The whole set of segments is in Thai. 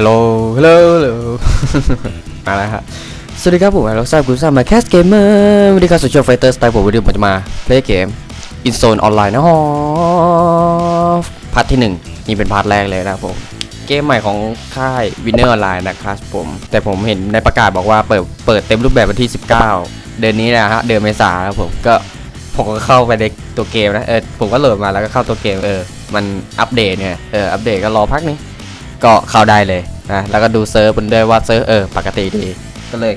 ฮัลโหล ฮัลโหลมาแล้วครับ สวัสดีครับผมเราทราบคุณทราบมาแคสเกมเมอร์วันนี้ครับสุดยอดไฟเตอร์สไตล์ผมวันนี้ผมจะมาเล่นเกม In Zone ออนไลน์นะฮะพาร์ทที่หนึ่งนี่เป็นพาร์ทแรกเลยนะครับผม เกมใหม่ของค่าย Winner Online นะครับผม แต่ผมเห็นในประกาศบอกว่าเปิดเปิดเต็มรูปแบบวันที่ 19 เดือนนี้นะฮะเดือนเมษาครับผมก็ผมก็เข้าไปในตัวเกมนะเออผมก็โหลดมาแล้วก็เข้าตัวเกมเออมันอัปเดตเนี่ยเอออัปเดตก็รอพักนึง ก็เข้าได้เลยนะแล้วก็ดูเซิร์ฟมันด้วยว่าเซิร์ฟเออปกติดีก็เลย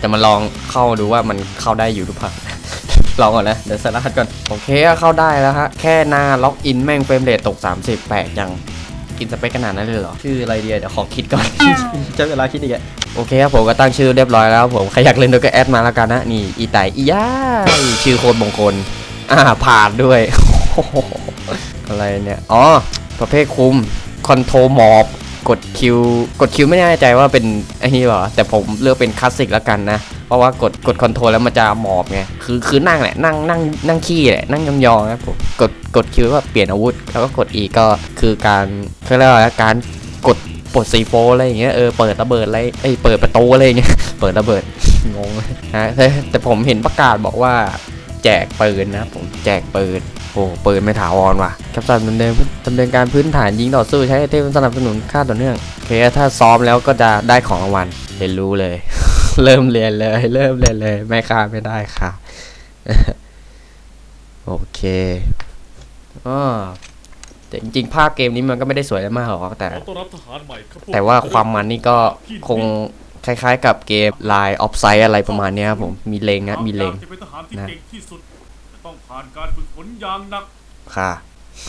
จะมาลองเข้าดูว่ามันเข้าได้อยู่หรือเปล่า ลองก่อนนะ เดี๋ยวสลัดก่อน โอเคก็เข้าได้แล้วฮะ แค่หน้าล็อกอินแม่งเฟรมเรทตก 30 แปลกยังกินสเปคขนาดนั้นเลยเหรอ ชื่ออะไรดีอะเดี๋ยวขอคิดก่อนใช้เวลาคิดอีกอะโอเคครับผมก็ตั้งชื่อเรียบร้อยแล้วผมใครอยากเล่นด้วยก็แอดมาแล้วกันนะ นี่อีไตอีย่าชื่อโคตรมงคลอ่าผ่านด้วยอะไรเนี่ย อ๋อ ประเภทคุม คอนโทรหมอบกดคิวกดคิวไม่แน่ใจว่าเป็นไอ้นี่เปล่าแต่ผมเลือกเป็นคลาสสิกแล้วกันนะ เพราะว่ากดกดคอนโทรแล้วมันจะหมอบไงคือคือนั่งแหละนั่งนั่งนั่งขี้แหละนั่งยองๆนะผมกดกดคิวว่าเปลี่ยนอาวุธ แล้วก็กดอีก็คือการเขาเรียกว่าการกดปลดซีโฟอะไรอย่างเงี้ยเออเปิดระเบิดอะไรเอ้ยเปิดประตูอะไรอย่างเงี้ยเปิดระเบิดงงนะแต่ผมเห็นประกาศบอกว่า แจกปืนนะผมแจกปืน โอ้เปืนไม่ถาวรว่ะแคปซันดำเนินดำเนินการพื้นฐานยิงต่อสู้ใช้ไอเทมสนับสนุนค่าต่อเนื่องโอเคถ้าซ้อมแล้วก็จะได้ของรางวัลเรียนรู้เลย เริ่มเรียนเลย เริ่มเรียนเลยไม่ค่าไม่ได้ค่ะ โอเคอ๋อแต่จริงๆ ภาพเกมนี้มันก็ไม่ได้สวยอะไรมากหรอกแต่ แต่ว่าความมันนี่ก็คงคล้ายๆ กับเกม Line of Sight อะไรประมาณนี้ครับผมมีเลงนะมีเลงนะ ต้องผ่านการฝึกฝนอย่างหนักค่ะ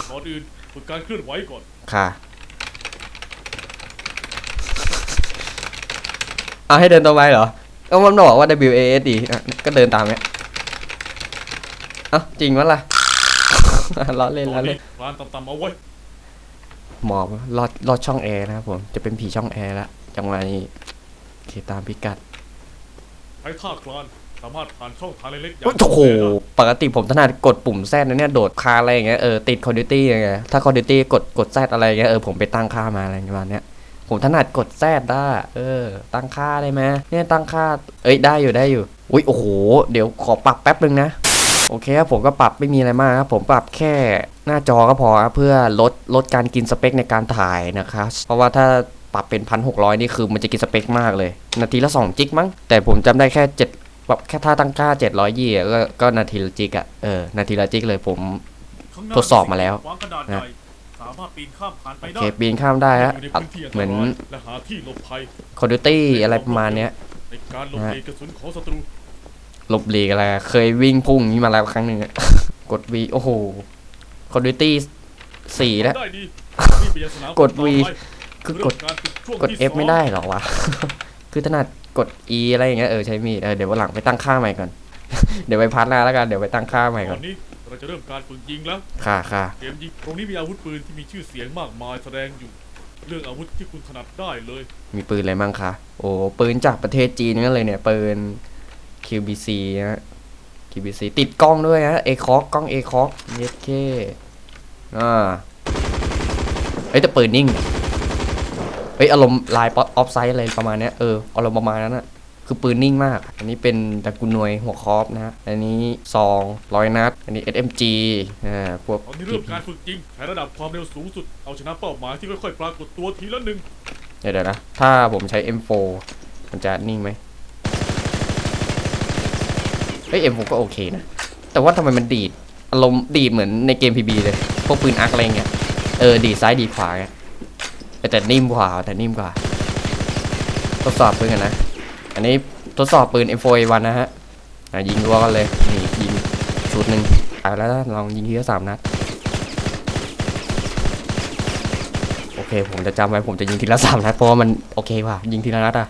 ก่อนอื่นฝึกการเคลื่อนไหวก่อน ค่ะเอาให้เดินตรงไปเหรอก็มันบอกว่า W A S D อะก็เดินตามเนี้ยเอ้าจริงวะล่ะ ล้อเล่นตอล้อนเล่นี้นคลานต่ำๆเอาไว้หมอบลอดลอดช่องแอร์นะครับผม จะเป็นผีช่องแอร์ละจังหวะนี้โอเคตามพิกัด ใช้ท่าคลาน สามารถผ่านช่องทางเล็กๆอย่าโอ้งโหปกติผมถนัดกดปุ่มแซดนะเนี่ยโดดคาอะไรอย่างเงี้ยเออติดคอ n ดิตี้อย่างเงี้ยถ้าคอ n ดิตี้กดกดแซดอะไรอย่างเงี้ยเออผมไปตั้งค่ามาอะไรประมาณเนี้ยผมถนัดกดแซดได้เออ ตั้งค่าได้ไหมเนี่ยตั้งค่า เอ้ยได้อยู่ได้อยู่อุ้ยโอ้โห เดี๋ยวขอปรับแป๊บนึงนะโอเคครับผมก็ปรับไม่มีอะไรมากครับผมปรับแค่หน้าจอก็พอครับเพื่อลดลดการกินสเปคในการถ่ายนะครับเพราะว่าถ้าปรับเป็นพันหกร้อยนี่คือมันจะกินสเปคมากเลย นาทีละสองจิกมั้งแต่ผมจำได้แค่เจ็ด แบบแค่ท่าตั้งค่า700ยี่อะก็ก็นาทีละจิกอะเออนาทีละจิกเลยผมข้างหน้าทดสอบมาแล้ววางกระดาษใหญ่สามารถปีนข้ามผ่านไปโอได้เคปีนข้ามได้ฮะอยู่ในอะพื้นที่อันตเหมือนรายและหาที่หลบภัยคอร์ดิตี้อะไรประมาณเนี้ยในการหลบหลีกกระสุนของศัตรูหลบหลีกอะไรอะเคยวิ่งพุ่งอย่างนี้มาแล้วครั้งหนึ่งอะกด V โอ้โหคอร์ดิตี้สี่แล้วได้ดีรีบไปยังสนามกดต่อ V ไปคือกเริ่ดมการฝึช่วงกดที่ F สองไม่ได้เหรอวะ คือถนัด กด E อะไรอย่างเงี้ยเออใช้มีดเออเดี๋ยววันหลังไปตั้งค่าใหม่ก่อน เดี๋ยวไปพัฒนาแล้วกันเดี๋ยวไปตั้งค่าใหม่ตก่ออนนนี้เราจะเริ่มการฝึกยิงแล้ว ค่ะค่ะเกมยิงตรงนี้มีอาวุธปืนที่มีชื่อเสียงมากมายแสดงอยู่ เรื่องอาวุธที่คุณถนัดได้เลยมีปืนอะไรบ้างคะโอ้ปืนจากประเทศจีนนั่นเลยเนี่ยปืน QBC นะ QBC ติดกล้องด้วยนะเอคอกกล้องเอคอกเย็ดเคอ่าเฮ้ยแต่ปืนนิ่ง เฮ้ยอารมณ์ลายออฟไซด์อะไรประมาณเนี้ยเอออารมณ์ประมาณนั้นอะคือปืนนิ่งมาก อันนี้เป็นตะกุนหน่วยหัวคอปนะฮะ อันนี้ซองร้อยนัด อันนี้ SMG อ่า พวกตอนนี้เริ่มการฝึกจริงใช้ระดับความเร็วสูงสุด เอาชนะเป้าหมายที่ค่อยๆ ปรากฏตัวทีละหนึ่ง เดี๋ยวๆนะ ถ้าผมใช้ M4 มันจะนิ่งไหมเฮ้ย M4 ก็โอเคนะ แต่ว่าทำไมมันดีด อารมณ์ดีดเหมือนในเกม PB เลย พวกปืนอาร์คอะไรเงี้ย เออ ดีดซ้ายดีดขวาไงแต่ แต่นิ่มกว่าแต่นิ่มกว่า ทดสอบปืนกันนะ อันนี้ทดสอบปืน M4A1 นะฮะอะยิงรัวกันเลยนี่ยิงชุดหนึ่งตายแล้วลองยิงทีละสามนัดโอเค ผมจะจำไว้ผมจะยิงทีละสามนัดเพราะว่ามันโอเคว่ะยิงทีละนัดอะ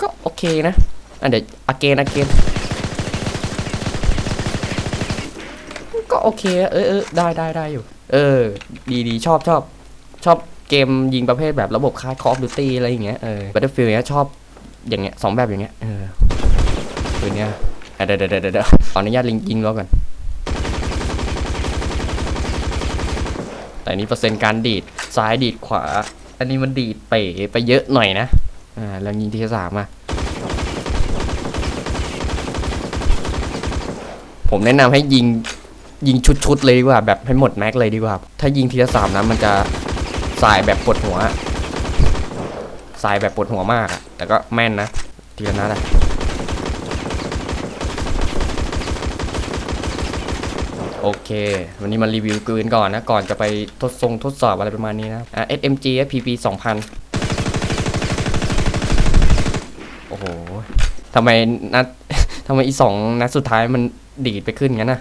ก็โอเคนะอันเดี๋ยวอเกนอเกน โอเค เออเออได้ได้ได้อยู่ เออ ดีดีชอบชอบชอบเกมยิงประเภทแบบระบบคล้าย Call of Duty อะไรอย่างเงี้ยเออ Battlefield เนี้ยชอบอย่างเงี้ยสองแบบอย่างเงี้ยเออปืนเนี้ยเดี๋ยวเดี๋ยวเดี๋ยวเดี๋ยวขออนุญาตลิงยิงล้อก่อนแต่นี้เปอร์เซ็นต์การดีดซ้ายดีดขวา อันนี้มันดีดเป๋ไปเยอะหน่อยนะอ่าแล้วยิงทีละสามอะผมแนะนำให้ยิง ยิงชุดๆเลยดีกว่าแบบให้หมดแม็กเลยดีกว่า ถ้ายิงทีละสามนะมันจะสายแบบปวดหัว สายแบบปวดหัวมากอะแต่ก็แม่นนะทีละนัดอะโอเค วันนี้มารีวิวปืนก่อนนะ ก่อนจะไปทดทรงทดสอบอะไรประมาณนี้นะอะ SMG FPP 2000 โอ้โหทำไมนัดทำไมอีสองนัดสุดท้ายมันดีดไปขึ้นงั้นนะ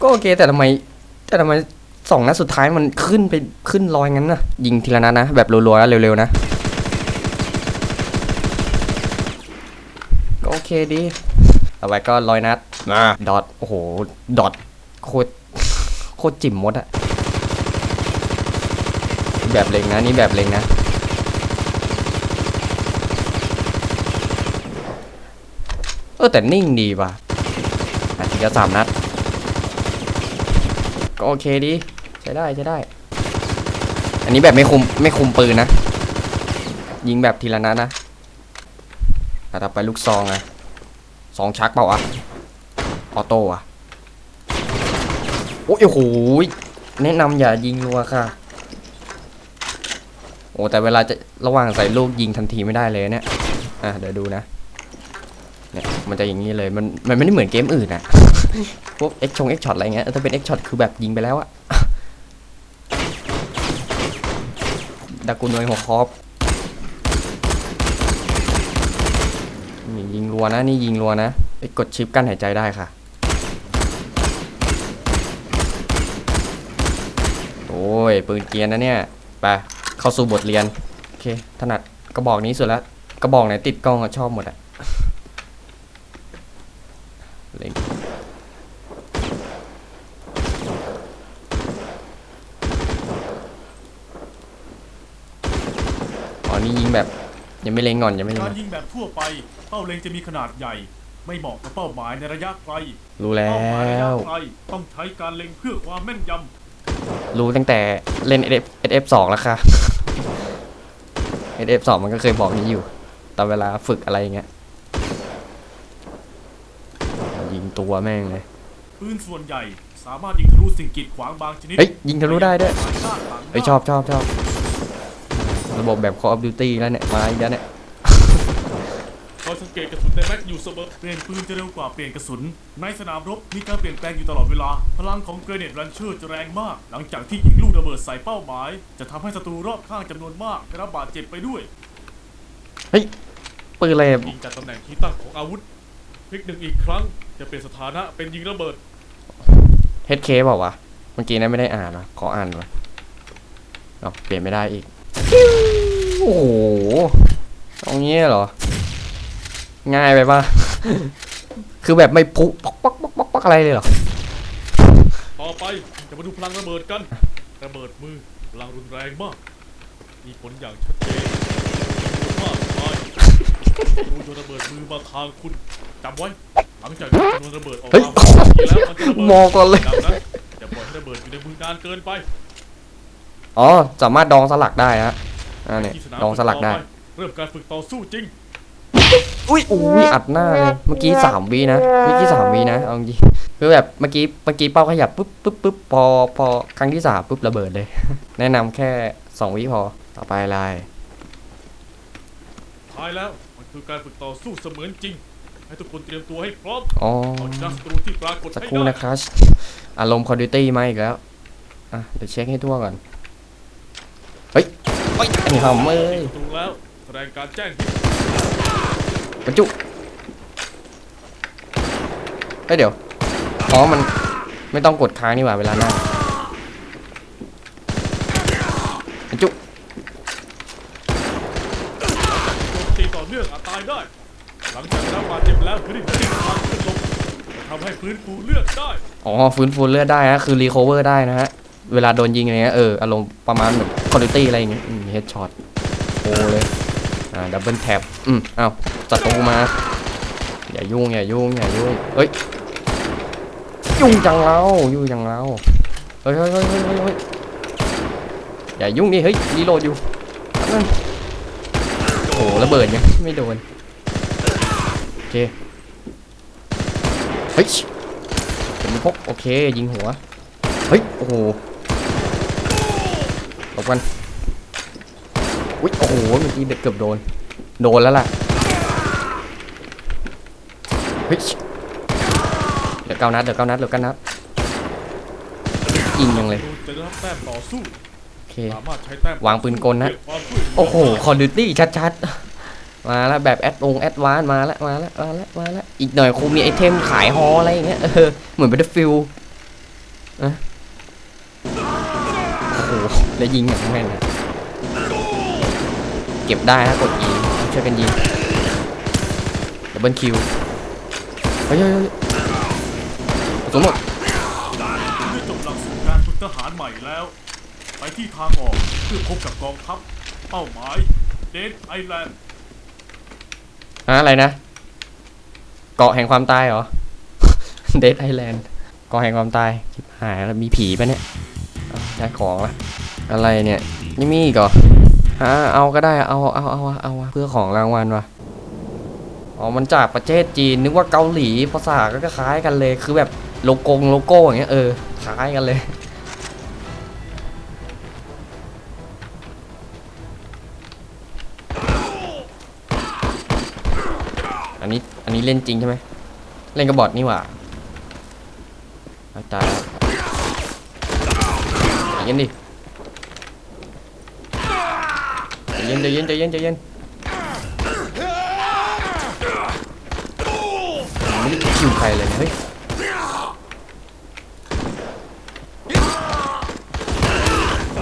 ก็ก็โอเคแต่ทำไมแต่ทำไมสองนัดสุดท้ายมันขึ้นไปขึ้นลอยงั้นน่ะยิงทีละนัดนะ แบบรัวๆแล้วเร็วๆนะ ก็โอเคดีต่อไปก็ร้อยนัดมาดอทโอ้โหดอทโคตรโคตรจิ๋มมดอะแบบเล็งนะนี่แบบเล็งนะ เออแต่นิ่งดีว่ะอาทีละสามนัด ก็โอเคดีใช้ได้ใช้ได้ อันนี้แบบไม่คุมไม่คุมปืนนะ ยิงแบบทีละนัดนะอะต่อไปลูกซองอะซองชักเปล่าวะออโต้อะโอ้ยโอ้โหแนะนำอย่ายิงรัวค่ะ โอ้แต่เวลาจะระหว่างใส่ลูกยิงทันทีไม่ได้เลยเนี่ย อะเดี๋ยวดูนะ เนี่ยมันจะอย่างนี้เลยมันมันไม่ได้เหมือนเกมอื่นอะ พวก X ชง X shot อตอะไรเงี้ยถ้าเป็น X shot คือแบบยิงไปแล้วอะดากุนวยหัวคอปนี่ยิงรัวนะนี่ยิงรัวนะไปกดชิปกั้นหายใจได้ค่ะโอ้ยปืนเกียนนะเนี่ยไปเข้าสู่บทเรียนโอเคถนัดกระบอกนี้สุดแล้วกระบอกไหนติดกล้องอะชอบหมดอะเล็งอ๋อนี่ยิง แบบยังไม่เล็งก่อนยังไม่เล็งกาก่รอนยิงแบบทั่วไป เป้าเล็งจะมีขนาดใหญ่ ไม่เหมาะกับเป้าหมายในระยะไกลรู้แล้เป้าหมายระยะว ไกลต้องใช้การเล็งเพื่อความแม่นยรู้ตั้งแต่เล่น SF SF 2 แล้วค่ะ SF 2 มันก็เคยบอกนี้อยู่ ตอนเวลาฝึกอะไรอย่างเงี้ยยิงตัวแม่งเลยำปืนส่วนใหญ่ สามารถยิงทะลุสิ่งกีดขวางบางชนิดเฮ้ยยิงทะลุได้ด้วยปด้านหลังเฮ้ยชอบชอบชอบ ระบบแบบ Call of Duty แล้วเนี่ย มาอีกแล้วเนี่ยคอยสังเกตกระสุนในแม็กอยู่เสมอเปลี่ยนปืนจะเร็วกว่าเปลี่ยนกระสุน ในสนามรบมีการเปลี่ยนแปลงอยู่ตลอดเวลา พลังของเกรเนตรันเชอร์จะแรงมาก หลังจากที่ยิงลูกระเบิดใส่เป้าหมาย จะทำให้ศัตรูรอบข้างจำนวนมากได้รับบาดเจ็บไปด้วยปืนอะไรอะยิงจากตำแหน่งที่ตั้งของอาวุธพลิกหนึ่งอีกครั้ง จะเปลี่ยนสถานะเป็นยิงระเบิด HK เปล่าวะเมื่อกี้นั้นไม่ได้อ่านนะขออ่านก่อนเอาเปลี่ยนไม่ได้อีกโอ้โหตรงนี้เหรอ ง่ายไปปะคือแบบไม่พุป๊อกป๊อกป๊อกป๊อกป๊อกอะไรเลยเหรอ ต่อไปจะมาดูพลังระเบิดกันระเบิดมือพลังรุนแรงมาก มีผลอย่างชัดเจนมากมายรู้โยนระเบิดมือมาทางคุณจำไว้หลังจากที่โยนระเบิดออกเฮ้ยมาทีแล้วมันจะระเบิดมองก่อนเลย ดังนั้นอย่าปล่อยให้ระเบิดอยู่ในมือนานเกินไป อ๋อ สามารถดองสลักได้นะ อ่าเนี่ยที่สนามดองสลักได้ต่อปเริ่มการฝึกต่อสู้จริง อุ้ยอุ้ยอัดหน้าเลยเมื่อกี้สามวินะเมื่อกี้สามวินะเอาจริงคือแบบเมื่อกี้เมื่อกี้เป้าขยับปุ๊บปุ๊บปุ๊บพอพอครั้งที่สามปุ๊บระเบิดเลย แนะนำแค่สองวิพอต่อไปอะไรท้ายแล้วมันคือการฝึกต่อสู้เสมือนจริง ให้ทุกคนเตรียมตัวให้พร้อมอ๋อเอาชนะศัตรูที่ปรากฏสักให้ครู่ได้นะครับอารมณ์คอร์ดิตี้มาอีกแล้วอะเดี๋ยวเช็คให้ทั่วก่อนเฮ้ยเฮ้ยไอ้หำเอ้ยตรูแล้วแสดงการแจ้งบรรจุเฮ้ยเดี๋ยว อ๋อ มันไม่ต้องกดค้างนี่หว่าเวลาหน้าบรรจุโจมตีต่อเนื่องอาจตายได้ หลังจากได้รับบาดเจ็บแล้วพื้นที่ทางขึ้นลงจะทำให้ฟื้นฟูเลือดได้ อ๋อ ฟื้นฟูเลือดได้นะคือรีคอเวอร์ได้นะฮะ เวลาโดนยิงอะไรเงี้ย เออ อารมณ์ประมาณแบบ คอร์ดิตี้อะไรอย่างเงี้ยเฮดช็อตโอ้เลย อ่า ดับเบิลแท็บอืมเอาวศัตรูมา อย่ายุ่ง อย่ายุ่ง อย่ายุ่งเอ้ย ยุ่งจังเรายุ่งจังเราเฮ้ยเฮ้ยเฮ้ยเฮ้ยอย่ายุ่งดิเฮ้ยรีโหลดอยู่นั่นโอ้โหระเบิดยังไม่โดน โอเค เฮ้ยเข็มพกโอเค ยิงหัว เฮ้ย โอ้โห บกันอุ้ยโอ้โหเมื่อกี้เกือบโดน โดนแล้วล่ะเฮ้ยเดี๋ยวเก้านัดเดี๋ยวเก้านัดเดี๋ยวเก้านัดยิงยังเลยจะได้รับแต้มต่อสู้โอเคสามารถใช้แต้มวางปืนกลนะโอ้โหคอร์ดิตี้ชัดๆ มาแล้วแบบแอดองแอดวานมาแล้วมาแล้วมาแล้วมาแล้วอีกหน่อยคงมีไอเทมขายฮออะไรอย่างเงี้ยเออเหมือน Battlefield อะ แล้วยิงอย่างแม่นนะเก็บได้นะกดยิงช่วยกันยิงดับเบิลคิวเฮ้ยเฮ้ยเฮ้ยกระสุนหมดได้จบหลักสูตรการฝึกทหารใหม่แล้ว ไปที่ทางออกเพื่อพบกับกองทัพ เป้าหมายเดนไอแลนด์ฮะอะไรนะ เกาะแห่งความตายเหรอ เดดไอแลนด์เกาะแห่งความตายชิบหายแล้วมีผีปะเนี่ยอ้าวได้ของละ อะไรเนี่ยนี่มีอีกเหรอฮะเอาก็ได้เอาเอาเอาเอาเพื่อของรางวัลวะอ๋อมันจากประเทศจีนนึกว่าเกาหลีภาษาก็คล้ายกันเลย คือแบบโลโกงโลโก้อย่างเงี้ยเออคล้ายกันเลยอันนี้อันนี้เล่นจริงใช่ไหมเล่นกับบอทนี่หว่าอาตายแล้วใจเย็นดิใจ เย็นใจเย็นใจเย็นใจเย็นไม่ได้คิวใครเลยเฮ้ย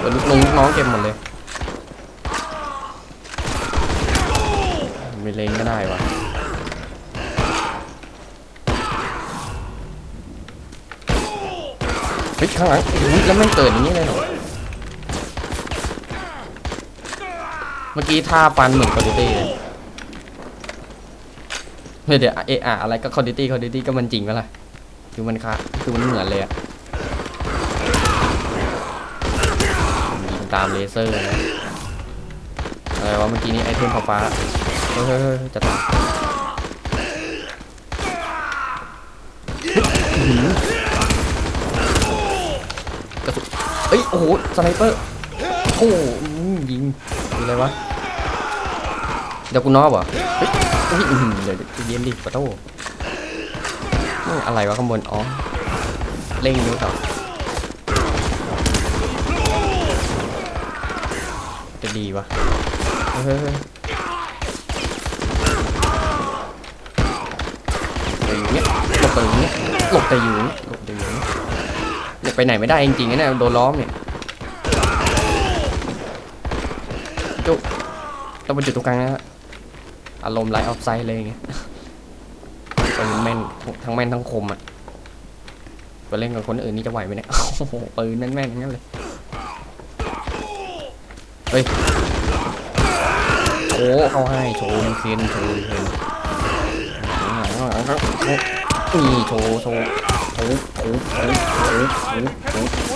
เปิดลูกน้องน้องเก็บหมดเลย ไม่เล่นก็ได้วะเฮ้ยข้างหลังแล้วไมันเกิดอย่างนี้เลยเหรอ เมื่อกี้ท่าฟันเหมือนคอดิตี้เลยเฮ้ยเดี๋ยวเอออะไรก็คอดิตี้คอดิตี้ก็มันจริงปะล่ะคือมันค่ะคือมันเหมือนเลยอะยิงตามเลเซอร์นะอะไรวะเมื่อกี้นี้ไอเทมฟ้าเฮ้ยเฮ้ยเฮ้ยจะตายกระสุนเอ้ยโอ้โหสไนเปอร์โอ้โหอื้อยิงยิงอะไรวะ เดี๋ยวกูนอบเหรอเฮ้ยเดี๋ยวเย็นดิปะโต้อะไรวะข้างบน อ๋อ เล่งดูต่อจะดีวะเฮ้ยเฮ้ยเฮ้ยอยู่เนี้ยหลบไปอยู่เนี้ยหลบแต่อยู่หลบแต่อยู่เนี้ยเนี่ยไปไหนไม่ได้จริงๆนะเนี่ยโดนล้อมเนี่ยจุ๊ต้องเป็นจุดตรงกลางนะฮะ อารมณ์ไลท์ออฟไซด์เลยอย่างเงี้ยปืนแม่นทั้งแม่นทั้งคมอะไปเล่นกับคนอื่นนี่จะไหวไหมเนี่ยโอ้โหปืนแม่นๆทั้งนั้นเลยเฮ้ยโชว์เข้าให้โชว์เคนโชว์เคนหลังหลังครับนี่โชว์โชว์โชว์โชว์โชว์โชว์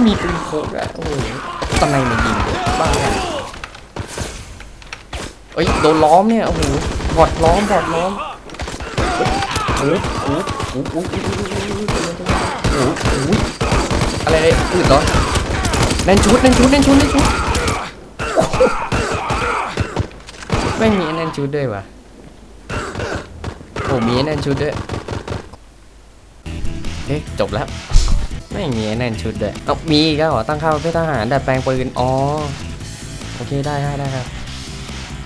ม่มีปืนโคกอะโอ้โหตอนไหนมันยิงบ้าอะเอ้ยโดนล้อมเนี่ยโอ้โหบอดล้อมบอดล้อมโอ้โหโอ้โหโอ้โหโอ้โหโอ้โหโอ้โหอะไรเนี่ยอืดเหรอแน่นชุดแน่นชุดแน่นชุดแน่นชุดไม่มีแน่นชุดด้วยวะโอ้มีแน่นชุดด้วยเอ๊ะจบแล้ว ไม่มีไอ้นั่นชุดเลยเอามีก็เหรอตั้งค่าเป็นทหารดัดแปลงปืนอ๋อโอเคได้ได้ได้ครับ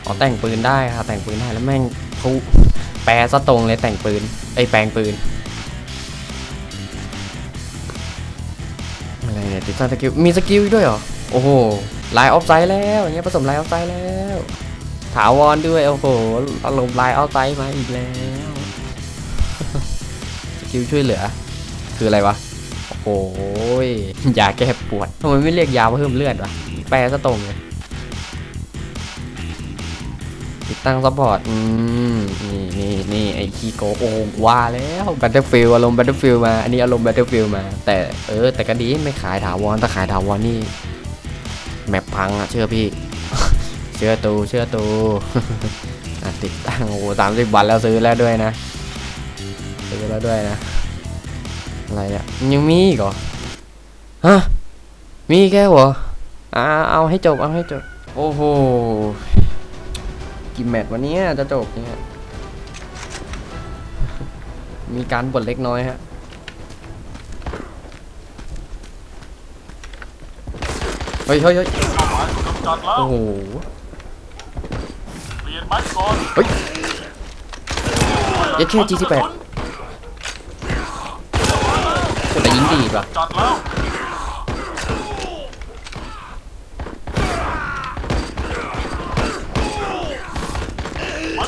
อ๋อแต่งปืนได้ครับแต่งปืนได้แล้วแม่งเขาแปลซะตรงเลยแต่งปืนไอแปลงปืนอะไรเนี่ยติดตั้งสกิลมีสกิลอีกด้วยเหรอโอ้โหไลน์ออฟไซด์แล้วอย่างเงี้ยผสมไลน์ออฟไซด์แล้วถาวรด้วยโอ้โหอารมณ์ลายเอาไซมาอีกแล้วสกิลช่วยเหลือ คืออะไรวะ โอ้ยยาแก้ปวดทำไมไม่เรียกยาเพิ่มเลือดวะแปลซะตรงเลยติดตั้งซัพพอร์ตอืมนี่นี่นี่ไอคีโกโอ้ว่าแล้วแบตเตอร์ฟิลอารมณ์แบตเตอร์ฟิลมา อันนี้อารมณ์แบตเตอร์ฟิลมา แต่เออ แต่ก็ดีไม่ขายถาวรถ้าขายถาวรนี่ แมปพังอะเชื่อพี่ เชื่อตูเชื่อตูอะติดตั้งโอ้สามสิบวันแล้วซื้อแล้วด้วยนะ ซื้อแล้วด้วยนะ อะไรอะยังมีอีกเหรอฮะมีอีกแค่เหรออ่าเอาให้จบเอาให้จบ โอ้โหกี่แมตช์วันนี้จะจบเนี่ยมีการบทเล็กน้อยฮะเฮ้ยเฮ้ยเฮ้ยเป้าหมายถูกกำจัดแล้วโอ้โหเปลี่ยนไม้ก่อนเฮ้ยเย็ดเช่ G18 แต่ยิงดีป่ะจัดแล้ว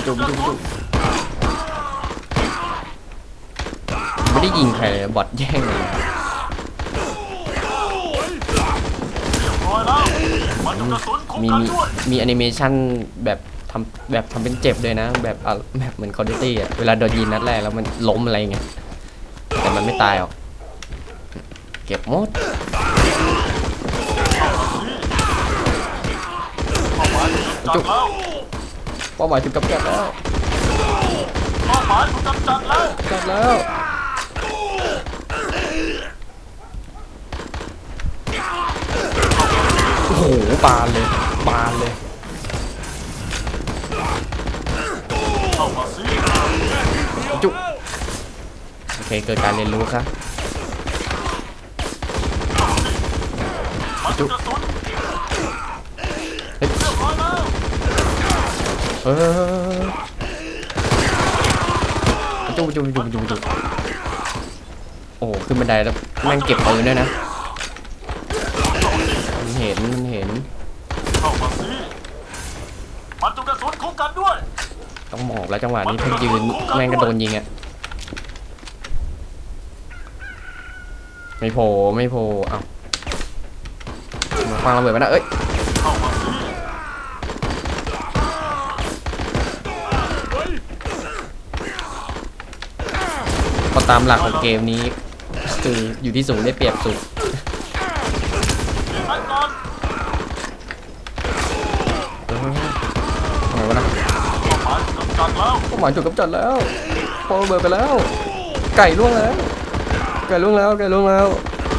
จุบจุบจุบไม่ได้ยิงใครเลยบอทแย่งเลยเรียบร้อยแล้วมันกระสุนคุ้มมีกันมีด้วยมีแอนิเมชันแบบทำแบบทำเป็นเจ็บด้วยนะ แบบอะแบบเหมือนคอร์ดิตี้อะ เวลาโดนยิงนัดแรกแล้วมันล้มอะไรเงี้ยแต่มันไม่ตายหรอก เก็บหมดป้าหมายถูกกำจัดแล้วเป้าหมายถูกกำจัดแล้วเป้าหมายถูกกำจัดแล้วจัดแล้วโอ้โหบานเลยบานเลยจุโอเคเกิดการเรียนรู้ครับ มันกระสุนเฮ้ยเรียบร้อยแล้วเออจุบจุบจุบจุบจุบโอ้โหขึ้นบันไดแล้วแม่งเก็บปืนด้วยนะมันเห็นมันเห็นเข้ามาสิมันถูกกระสุนคุ้มกันด้วย ต้องหมอบแล้วจังหวะนี้ถ้ายืนแม่งก็โดนยิงอะไม่โผล่ไม่โผล่เอ้า มางระเบิดมานะเอ้ยพอตามหลักของเกมนี้ คืออยู่ที่สูงได้เปรียบสุดไม้ก่อนเออทำไมวะนะเป้าหมายถูกกำจัดแล้วเป้าหมายถูกกำจัดแล้วพอระเบิดไปแล้ว ไก่ล่วงแล้ว ไก่ล่วงแล้วไก่ล่วงแล้ว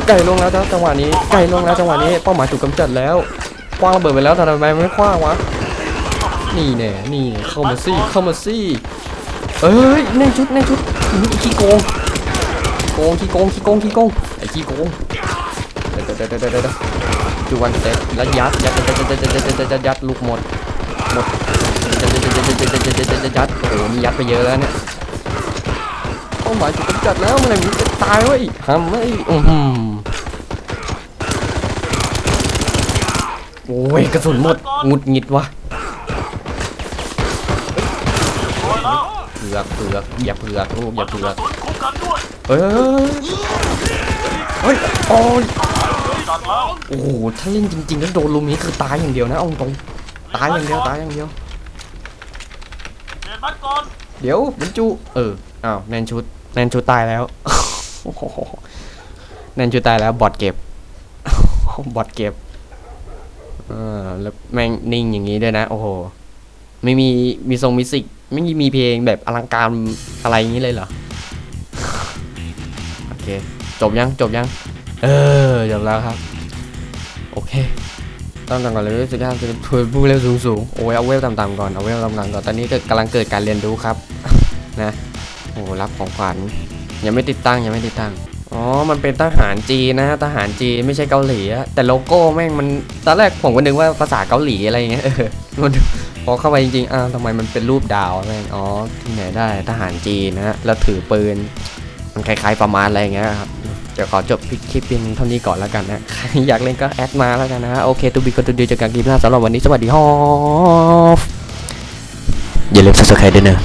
ไก่ลงแล้วจังหวะนี้ไก่ลงแล้วจังหวะนี้เป้าหมายถูกกำจัดแล้วคว้างระเบิดไปแล้วแต่ทำไมไม่คว้างวะนี่แน่นี่แน่เข้ามาสิเข้ามาสิเอ้ยแน่ชุดแน่ชุดไอ้ขี้โกงโกงขี้โกงขี้โกงขี้โกงไอ้ขี้โกงเดี๋ยวเดี๋ยวเดี๋ยวเดี๋ยวจูวันเต็แล้วยัดยัดยัดยัดยัดยัดยัดยัดยัดลูกหมดหมดยัดยัดยัดยัดยัดยัดยัดยัดโอ้โหนี่ยัดไปเยอะแล้วเนี่ย ป้าหมายถูกกำจัดแล้วเมื่อไหร่มึงจะตายเว้ยทำไอ้อือหือโอ้ยกระสุนหมดหงุดหงิดวะเผือกเผือกอย่าเผือกลูกอย่าเผืกอระกสุนคุ้มกันดเฮ้ยเฮ้ยโอ้ยโอ้โหถ้าเล่นจริงๆแล้วโดนลุมนี้คือตายอย่างเดียวนะเอาตรงตายอย่างเดียวตายอย่างเดียวเปลี่ยนไม้ก่อนเดี๋ยวบรรจุเอออ้าวแนนชุด แนนชุดตายแล้วแนนชุดตายแล้วบอดเก็บบอดเก็บเออแล้วแม่งนิ่งอย่างนี้ด้วยนะ โอ้โห ไม่มีมีทรงมิสิกไม่มีมีเพลงแบบอลังการอะไรอย่างนี้เลยเหรอ โอเค จบยังจบยัง เออ จบแล้วครับ โอเคต้องต่ำก่อนเลยรู้สึกว่าจะพูดพูดเร็วสูงสูงๆโอ้ยเอาเวลต่ำๆก่อนเอาเวลต่ำๆก่อนตอนนี้กิดกำลังเกิดการเรียนรู้ครับ นะ อ้รับของขวัญยังไม่ติดตั้งยังไม่ติดตั้งอ๋อ มันเป็นทหารจีนนะทหารจีนไม่ใช่เกาหลีอะแต่โลโก้แม่งมันตอนแรกผมก็นึกว่าภาษาเกาหลีอะไรเงี้ยเออมันพอเข้าไปจริงๆ อ้าวทำไมมันเป็นรูปดาวแม่ง อ๋อ ที่ไหนได้ทหารจีนนะฮะ แล้วถือปืน มันคล้ายๆประมาณอะไรเงี้ยครับเดี๋ยวขอจบคลิปเพียงเท่านี้ก่อนแล้วกันนะใครอยากเล่นก็แอดมาแล้วกันนะโอเคตูบีก็ตูดีเจอกันคลิปหน้าสำหรับวันนี้สวัสดีฮอฟอย่าลืม subscribe ด้วยเนอะ